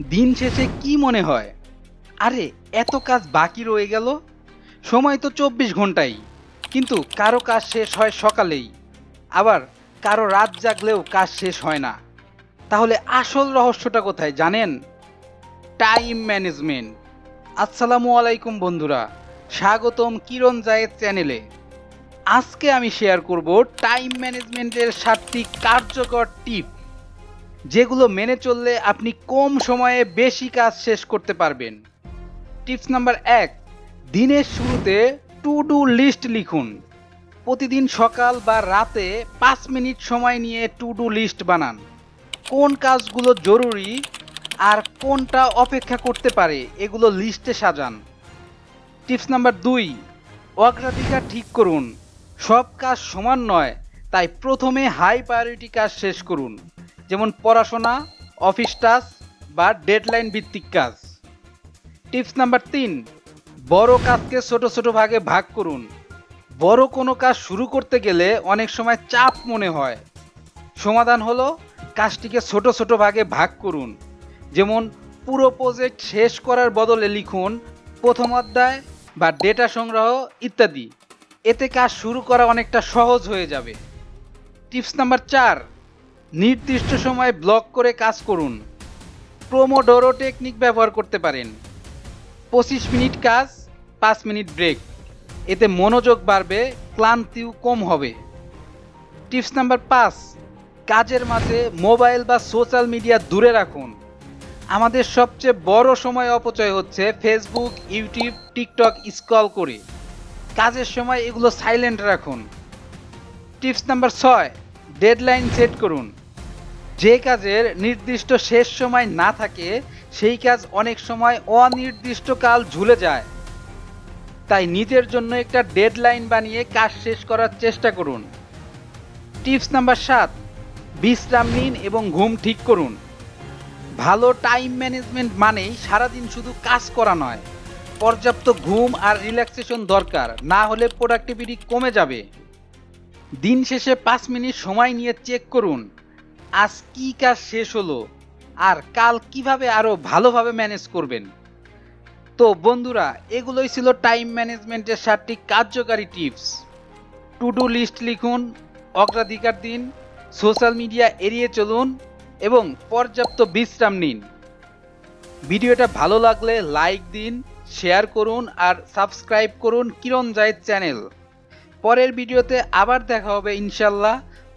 দিন শেষে কি মনে হয়? আরে, এত কাজ বাকি রয়ে গেল। সময় তো চব্বিশ ঘন্টাই, কিন্তু কারও কাজ শেষ হয় সকালেই। আবার কারও রাত জাগলেও কাজ শেষ হয় না। তাহলে আসল রহস্যটা কোথায় জানেন? Time management. আসসালামু আলাইকুম বন্ধুরা, স্বাগতম কিরণ জায়েদ চ্যানেলে। আজকে আমি শেয়ার করব টাইম ম্যানেজমেন্টের সাতটি কার্যকর টিপ। যেগুলো মেনে চললে আপনি কম সময়ে বেশি কাজ শেষ করতে পারবেন। টিপস নাম্বার এক, দিনের শুরুতে টু ডু লিস্ট লিখুন। প্রতিদিন সকাল বা রাতে পাঁচ মিনিট সময় নিয়ে টু ডু লিস্ট বানান। কোন কাজগুলো জরুরি আর কোনটা অপেক্ষা করতে পারে এগুলো লিস্টে সাজান। টিপস নাম্বার দুই, অগ্রাধিকার ঠিক করুন। সব কাজ সমান নয়, তাই প্রথমে হাই প্রায়োরিটি কাজ শেষ করুন। যেমন পড়াশোনা অফিস টাস্ক বা ডেডলাইন ভিত্তিক কাজ। টিপস নাম্বার তিন, বড় কাজকে ছোট ছোট ভাগে ভাগ করুন। বড় কোনো কাজ শুরু করতে গেলে অনেক সময় চাপ মনে হয়। সমাধান হলো কাজটিকে ছোট ছোট ভাগে ভাগ করুন। যেমন পুরো প্রজেক্ট শেষ করার বদলে লিখুন প্রথম অধ্যায় বা ডেটা সংগ্রহ ইত্যাদি। এতে কাজ শুরু করা অনেকটা সহজ হয়ে যাবে। টিপস নাম্বার চার নির্দিষ্ট সময় ব্লক করে কাজ করুন। প্রোমোডোরো টেকনিক ব্যবহার করতে পারেন। পঁচিশ মিনিট কাজ, পাঁচ মিনিট ব্রেক এতে মনোযোগ বাড়বে, ক্লান্তিও কম হবে। টিপস নাম্বার পাঁচ, কাজের মাঝে মোবাইল বা সোশ্যাল মিডিয়া দূরে রাখুন। আমাদের সবচেয়ে বড় সময় অপচয় হচ্ছে ফেসবুক ইউটিউব টিকটক স্ক্রল করে। কাজের সময় এগুলো সাইলেন্ট রাখুন। টিপস নাম্বার ছয় ডেডলাইন সেট করুন। যে কাজের নির্দিষ্ট শেষ সময় না থাকে, সেই কাজ অনেক সময় অনির্দিষ্টকাল ঝুলে যায়। তাই নিজের জন্য একটা ডেডলাইন বানিয়ে কাজ শেষ করার চেষ্টা করুন। টিপস নাম্বার সাত, বিশ্রাম নিন এবং ঘুম ঠিক করুন। ভালো টাইম ম্যানেজমেন্ট মানেই সারাদিন শুধু কাজ করা নয়, পর্যাপ্ত ঘুম আর রিল্যাক্সেশন দরকার, না হলে প্রোডাক্টিভিটি কমে যাবে। দিন শেষে পাঁচ মিনিট সময় নিয়ে চেক করুন। আজ কি কাজ শেষ হলো? আর কাল কীভাবে আরও ভালোভাবে ম্যানেজ করবেন? তো বন্ধুরা, এগুলোই ছিল টাইম ম্যানেজমেন্টের সাতটি কার্যকারী টিপস টু ডু লিস্ট লিখুন, অগ্রাধিকার দিন সোশ্যাল মিডিয়া এড়িয়ে চলুন, এবং পর্যাপ্ত বিশ্রাম নিন। ভিডিওটা ভালো লাগলে লাইক দিন শেয়ার করুন, আর সাবস্ক্রাইব করুন কিরণ জায়েদ চ্যানেল পরের ভিডিওতে আবার দেখা হবে ইনশাল্লাহ।